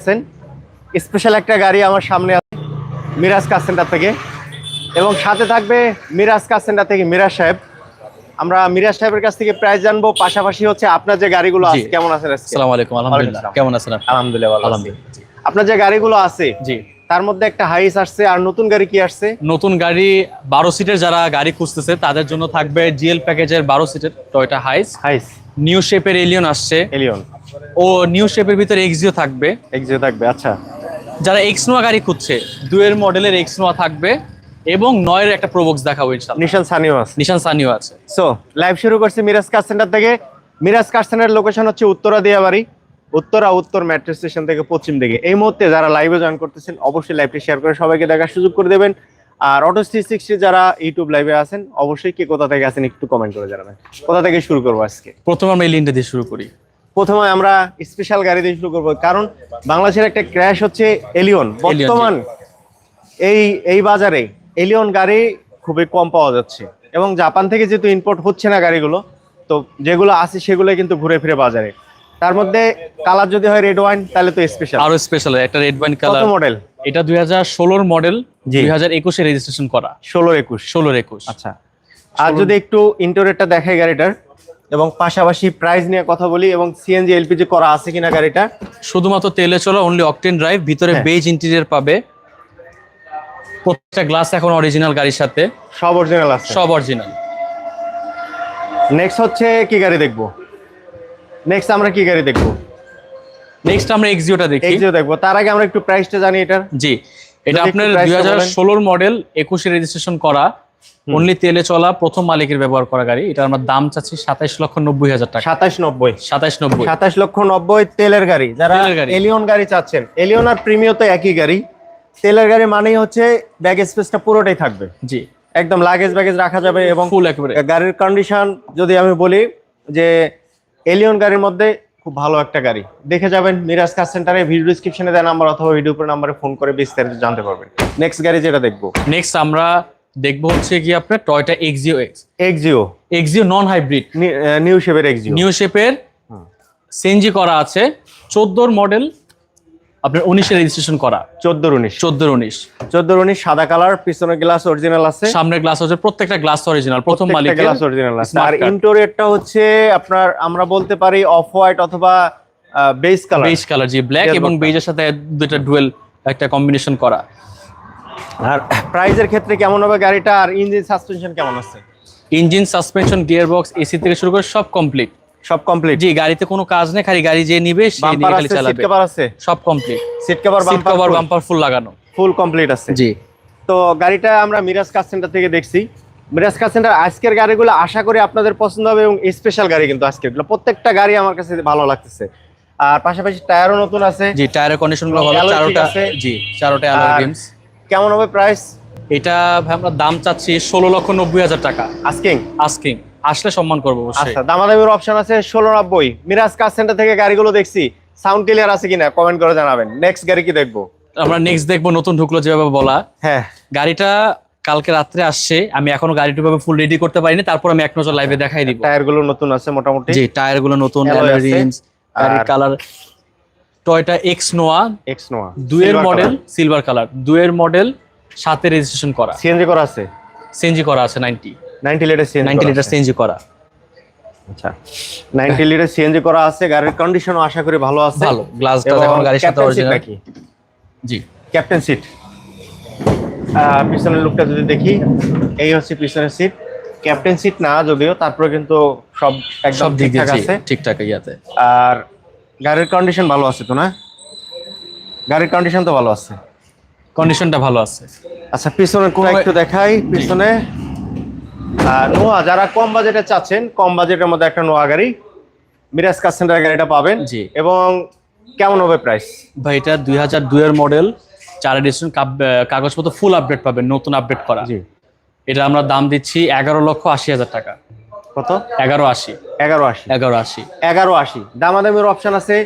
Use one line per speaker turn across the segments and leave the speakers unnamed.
আছেন। স্পেশাল একটা গাড়ি আমার সামনে আছে মিরাজ কার সেন্টার থেকে। এবং সাথে থাকবে মিরাজ কার সেন্টার থেকে মিরাজ সাহেব। আমরা মিরাজ সাহেবের কাছ থেকে প্রাইস জানব পাশাপাশি হচ্ছে আপনার যে গাড়িগুলো আছে কেমন আছেন?
আসসালামু আলাইকুম আলহামদুলিল্লাহ। কেমন আছেন
আলহামদুলিল্লাহ ভালো আছি। আপনার যে গাড়িগুলো আছে
জি।
তার মধ্যে একটা হাইস আসছে আর নতুন গাড়ি কি আসছে?
নতুন গাড়ি বারো সিটের যারা গাড়ি খুঁজতেছে তাদের জন্য থাকবে জিএল প্যাকেজের বারো সিটের টয়টা হাইস
হাইস
নিউ শেপের এলিয়ন আসছে।
এলিয়ন
ও নিউ শেপের ভিতরে এক্সিও থাকবে।
এক্সিও থাকবে আচ্ছা।
যারা এক্স নোয়া গাড়ি খুঁজছে দুয়ের মডেলের এক্স নোয়া থাকবে এবং নয়ের একটা প্রোবক্স দেখাবো ইনশাল্লাহ
নিশান সানিও আছে।
নিশান সানিও আছে।
সো লাইভ শুরু করছি মিরাজ কার সেন্টার থেকে। মিরাজ কার সেন্টার লোকেশন হচ্ছে উত্তরা দিয়াবাড়ি উত্তরা উত্তর মেট্রো স্টেশন থেকে পশ্চিম দিকে। এই মুহূর্তে যারা লাইভে জয়েন করতেছেন অবশ্যই লাইভটি শেয়ার করে সবাইকে দেখার সুযোগ করে দেবেন। আর অটো থ্রি সিক্সটি যারা ইউটিউব লাইভে আছেন অবশ্যই কে কোথা থেকে আছেন একটু কমেন্ট করে জানাবেন। কোথা থেকে শুরু করব আজকে?
প্রথমে আমরা এই লিনটা দিয়ে শুরু করি।
প্রথমে আমরা স্পেশাল গাড়ি দিয়ে শুরু করব। কারণ বাংলাদেশের একটা ক্র্যাশ হচ্ছে এলিয়ন বর্তমান এই এই বাজারে এলিয়ন গাড়ি খুবই কম পাওয়া যাচ্ছে। এবং জাপান থেকে যেহেতু ইম্পোর্ট হচ্ছে না গাড়িগুলো তো যেগুলো আছে সেগুলো কিন্তু ঘুরে ফিরে বাজারে। তার মধ্যে কালার যদি হয় রেড ওয়াইন তাহলে তো স্পেশাল
আরও স্পেশাল একটা রেড ওয়াইন কালার
মডেল
এটা দুই হাজার ষোলোর মডেল। দুই হাজার একুশে রেজিস্ট্রেশন করা।
ষোলো একুশ।
ষোলোর একুশ।
আচ্ছা। আর যদি একটু ইন্টোরেটটা দেখাই গাড়িটার এবং পাশাপাশি প্রাইস নিয়ে কথা বলি এবং সিএনজি এলপিজি করা আছে কিনা গাড়িটা?
শুধুমাত্র তেলে চলা অনলি অকটেন ড্রাইভ ভিতরে
হ্যাঁ।
বেজ ইন্টেরিয়র পাবে। প্রত্যেকটা গ্লাস এখন অরিজিনাল গাড়ির সাথে।
সব অরিজিনাল আছে।
সব অরিজিনাল
নেক্সট হচ্ছে কি গাড়ি দেখব? নেক্সট আমরা কি গাড়ি দেখব?
নেক্সট আমরা এক্সিওটা দেখি।
এক্সিও দেখব। তার আগে আমরা একটু প্রাইসটা জানি এটার।
জি। এটা আপনার
price টা
দুই হাজার
বলেন।
ষোলোর মডেল একুশে রেজিস্ট্রেশন করা। অনলি তেলে চলা প্রথম মালিকের ব্যবহার করা গাড়ি। এটা আমরা দাম চাচ্ছি সাতাইশ লক্ষ নব্বই হাজার টাকা।
সাতাশ নব্বই।
সাতাইশ নব্বই।
সাতাশ লক্ষ নব্বই তেলের গাড়ি। যারা। এলিয়ন গাড়ি। চাচ্ছেন এলিয়ন আর প্রিমিও তো একই গাড়ি। তেলের গাড়ি মানেই হচ্ছে ব্যাগ স্পেসটা পুরোটাই থাকবে।
জি।
একদম লাগেজ ব্যাগেজ রাখা যাবে এবং
ফুল একেবারে।
গাড়ির কন্ডিশন যদি আমি বলি যে এলিয়ন গাড়ির মধ্যে খুব ভালো একটা গাড়ি। দেখে যাবেন মিরাজ কার সেন্টারে ভিডিও ডিসক্রিপশনে দেওয়া নাম্বার অথবা ভিডিও উপর নাম্বারে ফোন করে বিস্তারিত জানতে পারবেন। নেক্সট গাড়ি যেটা দেখব।
নেক্সট আমরা দেখব হচ্ছে কি আপনার Toyota Axio X
Axio
Axio non hybrid
new শেপের এক্সিও
নিউ শেপের
হুম।
সিএনজি করা আছে। চোদ্দোর মডেল আপনার উনিশে রেজিস্ট্রেশন করা।
চোদ্দ উনিশ।
চোদ্দোর উনিশ।
চোদ্দ উনিশ সাদা কালার পিছনের গ্লাস অরিজিনাল আছে।
সামনের গ্লাস হচ্ছে প্রত্যেকটা গ্লাস অরিজিনাল প্রথম মালিকের
গ্লাস অরিজিনাল আছে। আর। ইন্টোরিয়রটা হচ্ছে আপনার আমরা বলতে পারি অফ হোয়াইট অথবা বেস কালার
বেজ কালার জি ব্ল্যাক এবং। বেজের সাথে দুইটা ডুয়েল একটা কম্বিনেশন করা।
আর প্রাইজের ক্ষেত্রে কেমন হবে গাড়িটা আর ইঞ্জিন সাসপেনশন কেমন আছে?
Engine suspension gear box AC থেকে শুরু করে সব কমপ্লিট
সব কমপ্লিট
জি গাড়িতে কোনো কাজ নেই খালি গাড়ি যে নিবে সে নিয়ে খালি
আছে সিট
চালাবে
কভার আছে?
সব complete
seat cover
seat cover
bumper
bumper full লাগানো।
ফুল কমপ্লিট আছে।
জি।
তো গাড়িটা আমরা মিরাজ কার সেন্টার থেকে দেখছি। মিরাজ কার সেন্টার আজকের গাড়িগুলো আশা করি আপনাদের পছন্দ হবে এবং স্পেশাল গাড়ি কিন্তু আজকের। গুলো প্রত্যেকটা গাড়ি আমার কাছে ভালো লাগতেছে। আর পাশাপাশি টায়ারও নতুন আছে।
জি টায়ারের কন্ডিশনগুলো ভালো চারোটা
আছে।
জি চারোটা অ্যালয় রিমস
কেমন হবে প্রাইস
এটা ভাই আমরা দাম চাচ্ছি ষোলো লক্ষ নব্বই হাজার টাকা।
আস্কিং
আস্কিং আসলে সম্মান করব
আচ্ছা দামাদামির অপশন আছে ষোলো নব্বই। মিরাজ কার সেন্টার থেকে গাড়িগুলো দেখছি। সাউন্ড ক্লিয়ার আছে কিনা? কমেন্ট করে জানাবেন। নেক্সট গাড়ি কি দেখব?
আমরা নেক্সট দেখব নতুন ঢুকলো যেভাবে বলা।
হ্যাঁ।
গাড়িটা কালকে রাত্রে আসছে। আমি এখনও গাড়িটা ভাবে ফুল রেডি করতে পারিনি। তারপর আমি এক নজর লাইভে দেখাই দিব।
টায়ারগুলো নতুন আছে মোটামুটি।
জি টায়ারগুলো নতুন colour Toyota X Noah
X Noah
দুয়ের মডেল সিলভার কালার দুয়ের মডেল সাথে রেজিস্ট্রেশন করা।
সিএনজি করা আছে?
সিএনজি করা আছে ninety
90 litre CNG
ninety litre CNG করা
আচ্ছা। 90 লিটার সিএনজি করা আছে গাড়ির কন্ডিশনও আশা করি ভালো আছে।
ভালো গ্লাসটা এখন গাড়ির সাথে অরিজিনাল
নাকি
জি।
ক্যাপ্টেন সিট পিছনের লুকটা যদি দেখি এই হচ্ছে পিছনের সিট ক্যাপ্টেন সিট না যদিও তারপরে কিন্তু সব একদম ঠিকঠাক আছে।
ঠিকঠাক ইয়াতে।
আর গাড়ির কন্ডিশন ভালো আছে তো না? গাড়ির কন্ডিশন তো ভালো আছে।
কন্ডিশনটা ভালো আছে।
আচ্ছা পিছনে
কোনো-
একটু দেখাই পিছনে। আর নোয়া যারা কম বাজেটে চাচ্ছেন কম বাজেটের মধ্যে একটা নোয়া গাড়ি মিরাজ কার সেন্টার গাড়িটা পাবেন।
জি।
এবং কেমন হবে প্রাইস
ভাই এটা দুই হাজার দুইয়ের মডেল চার এডিশন কাগজপত্র ফুল আপডেট পাবেন নতুন আপডেট করা।
জি।
এটা আমরা দাম দিচ্ছি এগারো লক্ষ আশি হাজার টাকা।
কত?
এগারো আশি।
এগারো আশি।
এগারো আশি।
এগারো আশি। দামাদামির অপশন আছে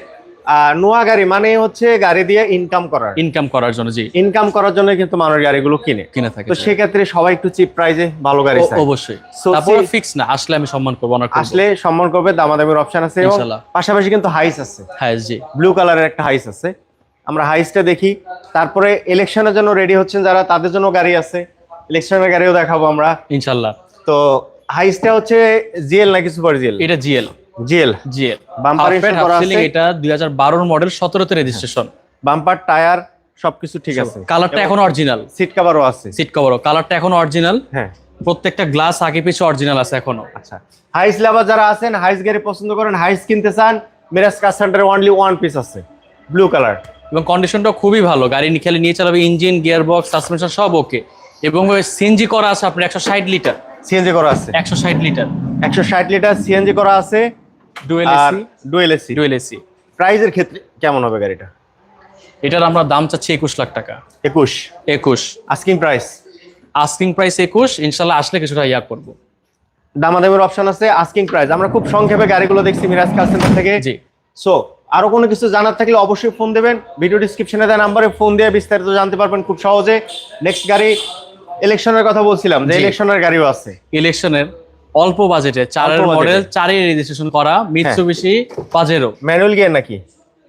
নোয়া গাড়ি মানে হচ্ছে গাড়ি দিয়ে ইনকাম করার।
ইনকাম করার জন্য জি।
ইনকাম করার জন্য কিন্তু মানুষ গাড়িগুলো কিনে।
কিনে থাকে
তো সেক্ষেত্রে সবাই একটু চিপ প্রাইজে ভালো গাড়ি
অবশ্যই। তারপর ফিক্স না আসলে আমি সম্মান করব অনার
আসলে সম্মান করবে দামাদামির অপশন আছে এবং পাশাপাশি কিন্তু হাইস আছে।
হ্যাঁ জি।
ব্লু কালারের একটা হাইস আছে। আমরা হাইসটা দেখি। তারপরে ইলেকশনের জন্য রেডি হচ্ছেন যারা তাদের জন্য গাড়ি আছে। ইলেকশনের গাড়িও দেখাবো আমরা।
ইনশাল্লাহ।
তো হাইসটা হচ্ছে জিএল নাকি সুপার জিএল?
এটা জিএল।
জিএল।
জিএল।
করা আছে?
এটা দুই হাজার বারোর মডেল সতেরোতে রেজিস্ট্রেশন
বাম্পার টায়ার সবকিছু ঠিক আছে।
কালারটা এখন অরিজিনাল
সিট কভারও আছে।
সিট কভারও কালারটা এখন অরিজিনাল
হ্যাঁ।
প্রত্যেকটা গ্লাস আগে পিছে অরিজিনাল আছে এখনও।
আচ্ছা। হাইস লাভার যারা আছেন হাইস গাড়ি পছন্দ করেন হাইস কিনতে চান মিরাজ কার সেন্টারে অনলি ওয়ান পিস আছে। ব্লু কালার
এবং কন্ডিশনটা খুবই ভালো। গাড়ি নি- খেলে নিয়ে চালাবে ইঞ্জিন গিয়ার বক্স সাসপেনশন সব ওকে এবং সিএনজি করা আছে আপনার একশো ষাট লিটার
সিএনজি করা আছে।
একশো ষাট লিটার।
একশো ষাট লিটার সিএনজি করা আছে
dual AC
dual AC
dual AC
প্রাইজের ক্ষেত্রে কেমন হবে গাড়িটা?
এটার আমরা দাম চাচ্ছি একুশ লাখ টাকা।
একুশ।
একুশ।
আস্কিং প্রাইস
আস্কিং প্রাইস একুশ ইনশাল্লাহ আসলে কিছুটা ইয়া করব।
দামাদামের অপশন আছে আস্কিং প্রাইস আমরা খুব সংক্ষেপে গাড়িগুলো দেখছি মিরাজ কার সেন্টার থেকে।
জি।
সো আরও কোনো কিছু জানার থাকলে অবশ্যই ফোন দেবেন। ভিডিও ডিসক্রিপশনে দেওয়া নাম্বারে ফোন দিয়ে বিস্তারিত জানতে পারবেন খুব সহজে। নেক্সট গাড়ি ইলেকশনের কথা বলছিলাম যে ইলেকশনের গাড়িও আছে।
ইলেকশনের অল্প বাজেটে চারের মডেল। চারের রেজিস্ট্রেশন করা মিৎসুবিশি পাজেরো
ম্যানুয়াল গিয়ার নাকি?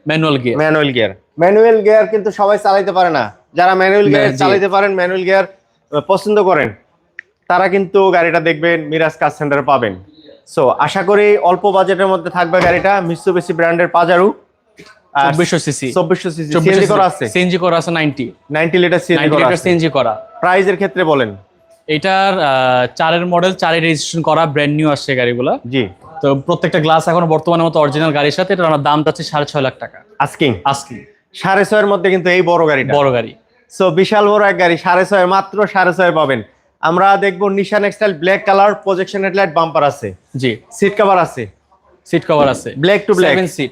Manual gear
manual gear manual gear কিন্তু সবাই চালাইতে পারে না। যারা ম্যানুয়াল গিয়ার
জি।
চালাইতে পারেন ম্যানুয়াল গিয়ার পছন্দ করেন তারা কিন্তু গাড়িটা দেখবেন মিরাজ কার সেন্টারে পাবেন। সো আশা করি অল্প বাজেটের মধ্যে থাকবে গাড়িটা মিৎসুবিশি ব্র্যান্ডের পাজারু
চব্বিশশো সিসি।
চব্বিশশো সিসি। সিএনজি করা আছে?
সিএনজি করা আছে নাইনটি।
90 লিটার সিএনজি
নাইনটি
করা
লিটার
আছে।
সিএনজি করা।
প্রাইজের ক্ষেত্রে বলেন।
এটার আহ, চারের মডেল চারের রেজিস্ট্রেশন করা ব্র্যান্ড নিউ আসছে গাড়িগুলো।
জি।
তো প্রত্যেকটা গ্লাস এখন বর্তমানের মতো অরিজিনাল গাড়ির সাথে এটার দাম যাচ্ছে সাড়ে ছয় লাখ টাকা। আজকে
সাড়ে ছয়ের মধ্যে কিন্তু এই বড় গাড়িটা।
বড় গাড়ি।
সো বিশাল বড় এক গাড়ি সাড়ে ছয় মাত্র সাড়ে ছয় পাবেন। আমরা দেখব Nissan X Trail black colour projection headlight bumper আছে।
জি।
সিট কভার আছে।
সিট কভার আছে।
Black to black
seat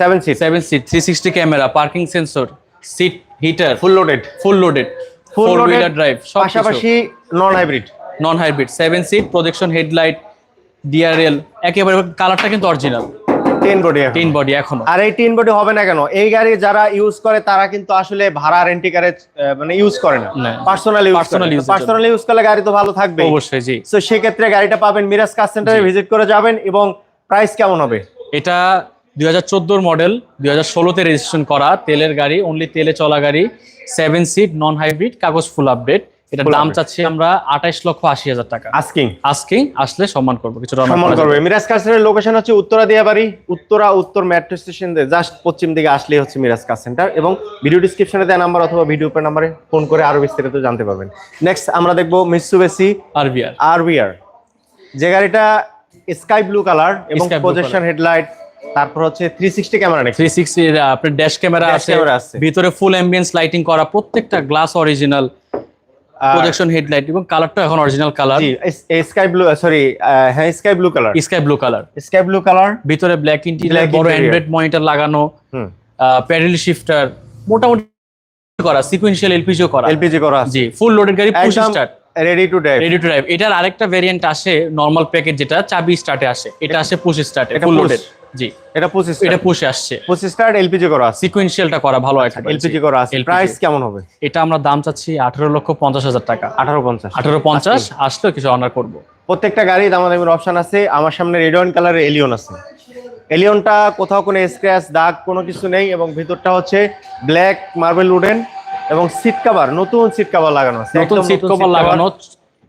seven seat
seven seat three sixty camera parking sensor seat heater
full loaded
full loaded four wheeler drive
পাশাপাশি non hybrid
non hybrid seven seat projection headlight DRL একেবারে কালারটা কিন্তু original
tin body
তিন body এখনও।
আর এই tin body হবে না কেন? এই গাড়ি যারা ইউজ করে তারা কিন্তু আসলে ভাড়া রেন্টি কারে মানে ইউজ করে না। পার্সোনাল ইউজ
এর জন্য।
পার্সোনাল ইউজ করলে গাড়ি তো ভালো থাকবে
অবশ্যই জি।
তো সেক্ষেত্রে গাড়িটা পাবেন মিরাজ কার সেন্টারে। ভিজিট করে যাবেন এবং প্রাইস কেমন হবে?
এটা দুই হাজার মডেল দুই হাজার ষোলোতে রেজিস্ট্রেশন করা তেলের গাড়ি অনলি তেলে চলা গাড়ি সেভেন সিট নন হাইব্রিড কাগজ ফুল আপডেট এটার দাম চাচ্ছি আমরা আঠাইশ লক্ষ আশি হাজার টাকা।
আস্কিং
আজকে আসলে সম্মান করব honor
সম্মান
করা
করবে। মিরাজ কার লোকেশন হচ্ছে উত্তরা দিয়াবাড়ি উত্তরা উত্তর মেট্রো স্টেশন জাস্ট পশ্চিম দিকে আসলেই হচ্ছে মিরাজ কার সেন্টার এবং ভিডিও ডিসক্রিপশনে দেওয়া নাম্বার অথবা ভিডিও পে নাম্বারে ফোন করে আরও বিস্তারিত জানতে পারবেন। নেক্সট আমরা দেখব মিসুবেসি
আর বিআর
আরবিআর যে গাড়িটা স্কাই ব্লু কালার এবং প্রজেকশন হেডলাইট তারপর হচ্ছে three sixty camera next
three sixty আপনার ড্যাশ ক্যামেরা আছে ভিতরে ফুল অ্যাম্বিয়েন্স লাইটিং করা প্রত্যেকটা গ্লাস অরিজিনাল প্রজেকশন হেডলাইট এবং কালারটা এখন অরিজিনাল কালার
জি স্কাই ব্লু সরি হ্যাঁ sky blue colour
sky blue colour
sky blue colour
ভিতরে ব্ল্যাক ইন্টিরিয়ার বড়। অ্যান্ড্রয়েড মনিটর লাগানো প্যাডেল শিফটার মোটামুটি করা সিকুয়েন্সিয়াল এলপিজিও করা।
এলপিজি করা
জি ফুল লোডেড গাড়ি push start
ready to drive
ready to drive এটার আরেকটা ভেরিয়েন্ট আসে নরমাল প্যাকেজ যেটা চাবি স্টার্টে আসে। এটা আসে পুশ স্টার্টে ফুল লোডেড জি।
এটা পঁচিশ
এটা পুশে আসছে।
পঁচিশ স্টার এলপিজি করা আছে।
সিকুয়েন্সিয়ালটা করা ভালো একটা
এলপিজি করা আছে। প্রাইস কেমন হবে?
এটা আমরা দাম চাচ্ছি আঠারো লক্ষ পঞ্চাশ হাজার টাকা।
আঠারো পঞ্চাশ।
আঠারো পঞ্চাশ আসলেও কিছু অনার করব।
প্রত্যেকটা গাড়ি দামাদামির অপশন আছে। আমার সামনে রেড ওয়াইন কালারের এলিয়ন আছে। এলিয়নটা কোথাও কোনো স্ক্র্যাচ দাগ কোনো কিছু নেই এবং ভিতরটা হচ্ছে ব্ল্যাক মার্বেল উডেন এবং সিট কভার নতুন সিট কভার লাগানো আছে।
নতুন সিট কভার লাগানো।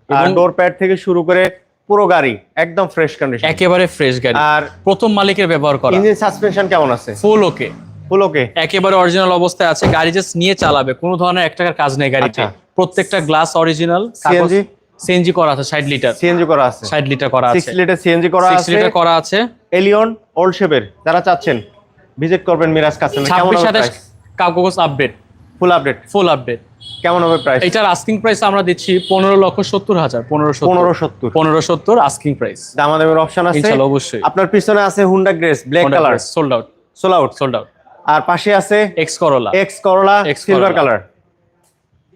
এবং
ডোর প্যাড থেকে শুরু করে পুরো গাড়ি একদম ফ্রেশ কন্ডিশন
একেবারে ফ্রেশ গাড়ি।
আর
প্রথম মালিকের ব্যবহার করা।
ইঞ্জিন সাসপেনশন কেমন আছে?
ফুল ওকে
ফুল ওকে
একেবারে অরিজিনাল অবস্থায় আছে গাড়ি জাস্ট নিয়ে চালাবে কোনো ধরনের এক টাকার কাজ নেই গাড়িতে।
আচ্ছা।
প্রত্যেকটা গ্লাস অরিজিনাল
CNG?
সিএনজি করা আছে ষাট লিটার
সিএনজি করা আছে।
ষাট লিটার করা আছে।
সিক্স লিটার সিএনজি করা আছে।
লিটার করা আছে।
এলিয়ন ওল্ড শেপের যারা চাচ্ছেন ভিজিট করবেন মিরাজ কাস্টমার কেমন
ছাব্বিশ
হবে
সাতাশ
প্রাইস
কাগজ update
full update
full update
কেমন হবে প্রাইস
এটার আস্কিং প্রাইস আমরা দিচ্ছি পনেরো লক্ষ সত্তর হাজার পনেরো
পনেরো সত্তর।
পনেরো সত্তর আস্কিং প্রাইস
দামাদামের অপশন আছে।
অবশ্যই।
আপনার পিছনে আছে Honda Grace black colour
sold out
sold out
sold out
আর পাশে আছে
X Corolla
X Corolla silver. Colour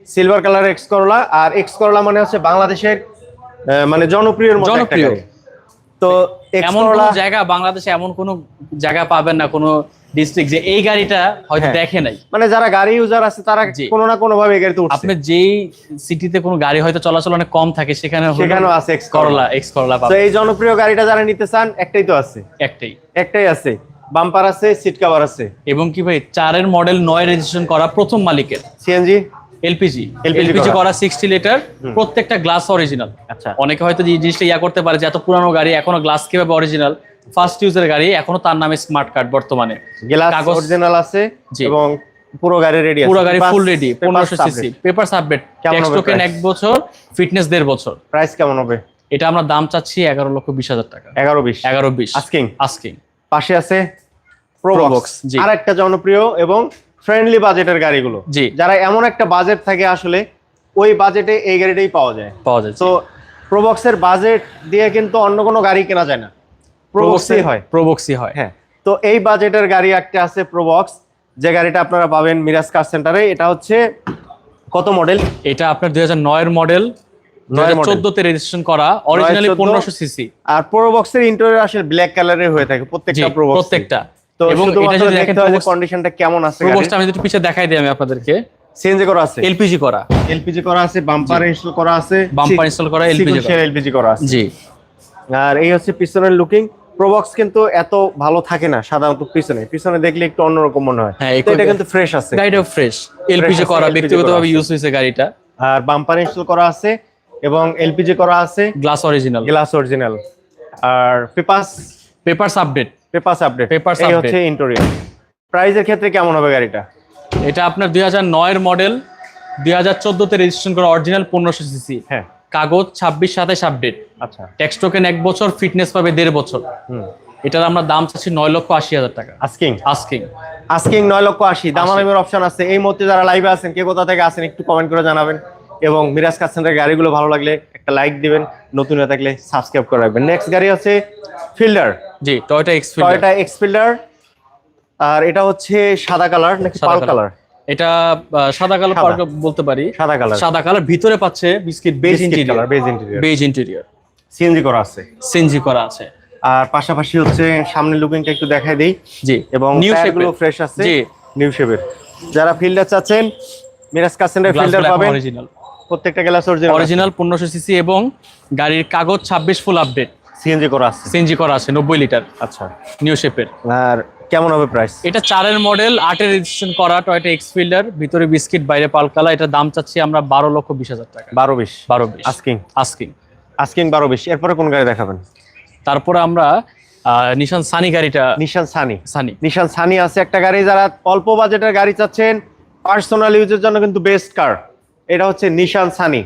silver colour X Corolla আর এক্স করলা মানে হচ্ছে বাংলাদেশের মানে জনপ্রিয়র মধ্যে একটা
জনপ্রিয়।
তো
এমন কোন জায়গা বাংলাদেশে এমন কোন জায়গা পাবেন না কোনো ডিস্ট্রিক্ট যে এই গাড়িটা হয়তো
হ্যাঁ।
দেখে নাই।
মানে যারা গাড়ি ইউজার আছে তারা কোনো না কোনো ভাবে গাড়িতে উঠছে।
আপনি যেই সিটিতে কোনো গাড়ি হয়তো চলাচল অনেক কম থাকে সেখানে
সেখানেও আছে এক্স করলা
এক্স করলা
তো এই জনপ্রিয় গাড়িটা যারা নিতে চান একটাই তো আছে।
একটাই।
একটাই আছে। বাম্পার আছে সিট কভার আছে।
এবং কি ভাই চারের মডেল নয় রেজিস্ট্রেশন করা প্রথম মালিকের।
সিএনজি
এলপিজি এলপিজি
করা।
করা সিক্সটি লিটার প্রত্যেকটা গ্লাস অরিজিনাল
আচ্ছা।
অনেকে হয়তো এই জিনিসটা ইয়া করতে পারে যে এত পুরানো গাড়ি এখনও গ্লাস কীভাবে অরিজিনাল ফার্স্ট ইউজের গাড়ি এখনও তার নামে স্মার্ট কার্ড বর্তমানে।
গ্লাস অরিজিনাল আছে এবং পুরো গাড়ি রেডি আছে।
পুরো গাড়ি ফুল রেডি পনেরোশো সিসি পেপার সাবমিট ট্যাক্স
হবে
টোকেন? এক বছর ফিটনেস দেড় বছর।
প্রাইস কেমন হবে?
এটা আমরা দাম চাচ্ছি এগারো লক্ষ বিশ হাজার টাকা।
এগারো বিশ।
এগারো বিশ।
আস্কিং
আস্কিং
পাশে আছে প্রোবক্স
জি।
আর একটা জনপ্রিয় এবং ফ্রেন্ডলি বাজেটের গাড়িগুলো।
জি।
যারা এমন একটা বাজেট থাকে আসলে ওই বাজেটে এই গাড়িটাই পাওয়া যায়।
পাওয়া যায়
তো প্রোবক্সের বাজেট দিয়ে কিন্তু অন্য কোনো গাড়ি কেনা যায় না। প্রোবক্সই হয়।
প্রোবক্সই হয়।
হ্যাঁ তো এই বাজেটের গাড়ি একটা আছে প্রোবক্স যে গাড়িটা আপনারা পাবেন মিরাজ কার সেন্টারে এটা হচ্ছে কত মডেল
এটা আপনার দুই হাজার নয়ের মডেল চোদ্দতে রেজিস্ট্রেশন করা অরিজিনালি
14
পনেরোশো সিসি
আর প্রোবক্সের ইন্টেরিয়র আসলে ব্ল্যাক কালারের হয়ে থাকে প্রত্যেকটা প্রোবক্স
প্রত্যেকটা।
তো
এবং এটা যদি দেখেন
দেখতে হয় যে কন্ডিশনটা কেমন আছে
প্রোবক্সটা আমি একটু পিছিয়ে দেখাই দিই আমি আপনাদেরকে।
সিএনজি করা আছে?
এলপিজি করা।
এলপিজি করা আছে বাম্পার ইনস্টল করা আছে
বাম্পার ইনস্টল করা এলপিজি
এলপিজি করা। আছে।
জি।
আর এই হচ্ছে পিছনের লুকিং প্রোবক্স কিন্তু এত ভালো থাকে না সাধারণত পিছনে। পিছনে দেখলে একটু অন্যরকম মনে হয়।
হ্যাঁ,
এটা কিন্তু ফ্রেশ আছে।
গাড়িটা ফ্রেশ এলপিজি করা ব্যক্তিগতভাবে ইউজ হয়েছে গাড়িটা।
আর বাম্পার ইনস্টল করা আছে এবং এলপিজি করা আছে।
গ্লাস অরিজিনাল
গ্লাস অরিজিনাল আর papers
papers update
papers update
Papers
এই হচ্ছে ইন্টেরিয়র প্রাইজের ক্ষেত্রে কেমন হবে গাড়িটা?
এটা আপনার দুই হাজার নয়ের মডেল দুই হাজার চোদ্দতে রেজিস্ট্রেশন করা অরিজিনাল পনেরোশো সিসি
হ্যাঁ।
কাগজ ছাব্বিশ সাতাশ আপডেট
আচ্ছা।
ট্যাক্স টোকেন এক বছর ফিটনেস পাবে দেড় বছর।
হুম।
এটার আমরা দাম চাচ্ছি নয় লক্ষ আশি হাজার টাকা।
আস্কিং
আস্কিং
আস্কিং নয় লক্ষ আশি। দামাদামের অপশন আছে। এই মুহূর্তে যারা লাইভে আছেন কে কোথা থেকে আছেন একটু কমেন্ট করে জানাবেন। এবং মিরাজ কাসেন্টের গাড়িগুলো ভালো লাগলে একটা লাইক দিবেন। নতুন হয়ে থাকলে সাবস্ক্রাইব করে রাখবেন। নেক্সট গাড়ি হচ্ছে ফিল্ডার
জি Toyota X Field
Toyota X Fielder আর এটা হচ্ছে সাদা কালার নাকি পাল কালার
এটা সাদা কালার। বলতে পারি।
সাদা কালার।
সাদা কালার ভিতরে পাচ্ছে biscuit beige interior
beige interior
beige interior
CNG করা আছে।
সিএনজি করা আছে।
আর পাশাপাশি হচ্ছে সামনে লুকিংটা একটু দেখাই দেই।
জি।
এবং
নিউ
টায়ারগুলো ফ্রেশ আছে।
জি।
নিউ শেপের যারা ফিল্ডার চাচ্ছেন মিরাজ কাসেন্টের
গ্লাস
ফিল্ডার পাবেন।
অরিজিনাল
প্রত্যেকটা গ্লাস অরিজিনাল
অরিজিনাল পনেরোশো সিসি এবং গাড়ির কাগজ ছাব্বিশ ফুল আপডেট
সিএনজি করা আছে।
সিএনজি করা আছে নব্বই লিটার
আচ্ছা।
নিউ শেপের
আর কেমন হবে প্রাইস
এটা চারের মডেল আটের রেজিস্ট্রেশন করা টয়টা এক্স ফিল্ডার ভিতরে বিস্কিট বাইরে পালকালা। এটা দাম চাচ্ছি আমরা বারো লক্ষ বিশ হাজার টাকা।
বারো বিশ?
বারো বিশ।
আস্কিং
আস্কিং
আস্কিং বারো বিশ। এরপরে কোন গাড়ি দেখাবেন?
তারপরে আমরা নিশান সানি গাড়িটা
নিশান সানি
সানি
নিশান সানি আছে একটা গাড়ি যারা অল্প বাজেটের গাড়ি চাচ্ছেন পার্সোনাল ইউজের জন্য কিন্তু বেস্ট কার এটা হচ্ছে নিশান সানি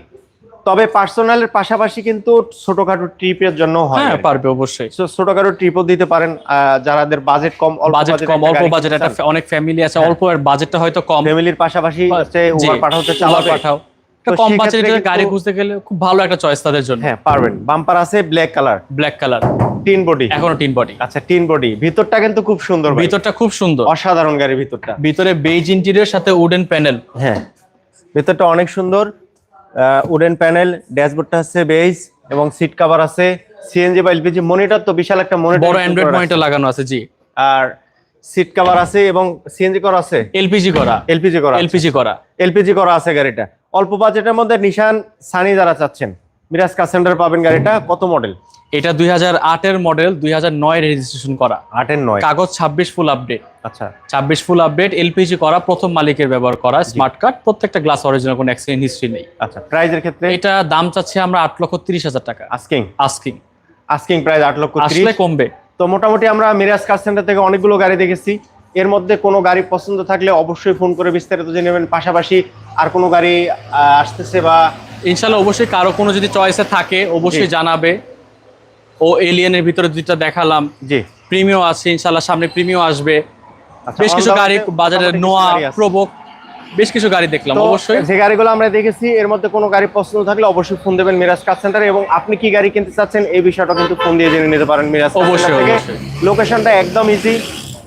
তবে পার্সোনালের পাশাপাশি কিন্তু ছোটখাটো ট্রিপের জন্য হয়
হ্যাঁ পারবে অবশ্যই।
ছোটখাটো ট্রিপও দিতে পারেন যাদের বাজেট কম
বাজেট কম অল্প বাজেট একটা অনেক ফ্যামিলি আছে অল্প বাজেটটা হয়তো কম।
ফ্যামিলির পাশাপাশি হচ্ছে উবার পাঠাতে চালাবে।
পাঠাও। কম বাজেটের গাড়ি খুঁজতে গেলে খুব ভালো একটা চয়েস তাদের জন্য।
হ্যাঁ পারবেন। বাম্পার আছে black colour
black colour
tin body
এখনও টিন বডি
আচ্ছা টিন বডি ভিতরটা কিন্তু খুব সুন্দর
ভিতরটা খুব সুন্দর।
অসাধারণ গাড়ি ভিতরটা।
ভিতরে বেজ ইন্টেরিয়র সাথে উডেন প্যানেল
হ্যাঁ। ভেতরটা অনেক সুন্দর। উডেন প্যানেল ড্যাশবোর্ডটা আছে বেজ এবং সিট কভার আছে সিএনজি বা এলপিজি মনিটর তো বিশাল একটা মনিটর
বড় অ্যান্ড্রয়েড মনিটর লাগানো আছে জি।
আর সিট কভার আছে এবং সিএনজি করা আছে।
এলপিজি করা।
এলপিজি করা
এলপিজি করা।
এলপিজি করা আছে গাড়িটা। অল্প বাজেটের মধ্যে নিশান সানি যারা চাচ্ছেন মিরাজ কাসেন্ডার পাবেন গাড়িটা। কত মডেল
এটা দুই হাজার আটের মডেল দুই হাজার নয় রেজিস্ট্রেশন করা।
আটের নয়।
কাগজ ছাব্বিশ ফুল আপডেট
আচ্ছা।
ছাব্বিশ ফুল আপডেট এলপিজি করা প্রথম মালিকের ব্যবহার করা স্মার্ট কার্ড প্রত্যেকটা গ্লাস অরিজিনাল কোনো অ্যাক্সিডেন্ট হিস্ট্রি নেই।
আচ্ছা প্রাইজের ক্ষেত্রে?
এটা দাম চাচ্ছি আমরা আট লক্ষ তিরিশ হাজার টাকা।
আস্কিং
আস্কিং
আস্কিং প্রাইস আট লক্ষ
আসলে কমবে।
তো মোটামুটি আমরা মিরাজ কার সেন্টার থেকে অনেকগুলো গাড়ি দেখেছি। এর মধ্যে কোনো গাড়ি পছন্দ থাকলে অবশ্যই ফোন করে বিস্তারিত জেনে নেবেন। পাশাপাশি আর কোনো গাড়ি আসতেছে বা
ইনশাল্লাহ অবশ্যই কারও কোনো যদি চয়েসে থাকে অবশ্যই জানাবে। ও এলিয়েনের ভিতরে দুইটা দেখালাম।
জি।
প্রিমিও আছে ইনশাল্লাহ সামনে প্রিমিও আসবে।
আচ্ছা,
বেশ কিছু গাড়ি বাজারে নোয়া প্রবোক বেশ কিছু গাড়ি দেখলাম অবশ্যই।
যে গাড়িগুলো আমরা দেখেছি এর মধ্যে কোনো গাড়ি পছন্দ থাকলে অবশ্যই ফোন দেবেন মিরাজ কার সেন্টারে এবং আপনি কি গাড়ি কিনতে চাচ্ছেন এই বিষয়টা কিন্তু ফোন দিয়ে জেনে নিতে পারেন মিরাজ
অবশ্যই,
লোকেশনটা একদম ইজি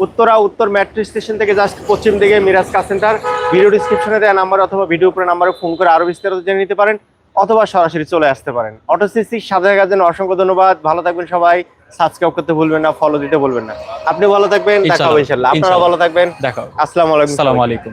উত্তরা উত্তর মেট্রো স্টেশন থেকে জাস্ট পশ্চিম দিকে মিরাজ কার সেন্টার ভিডিও ডিসক্রিপশনে দেওয়া নাম্বার অথবা ভিডিও উপরে নাম্বারে ফোন করে আরও বিস্তারিত জেনে নিতে পারেন। অথবা সরাসরি চলে আসতে পারেন। অটো সিসি সাজায় জন্য অসংখ্য ধন্যবাদ। ভালো থাকবেন সবাই। সাবস্ক্রাইব করতে ভুলবেন না ফলো দিতে ভুলবেন না। আপনি ভালো থাকবেন দেখা হবে
ইনশাআল্লাহ,
আপনারা ভালো থাকবেন।
দেখা।
আসসালামু।
আলাইকুম।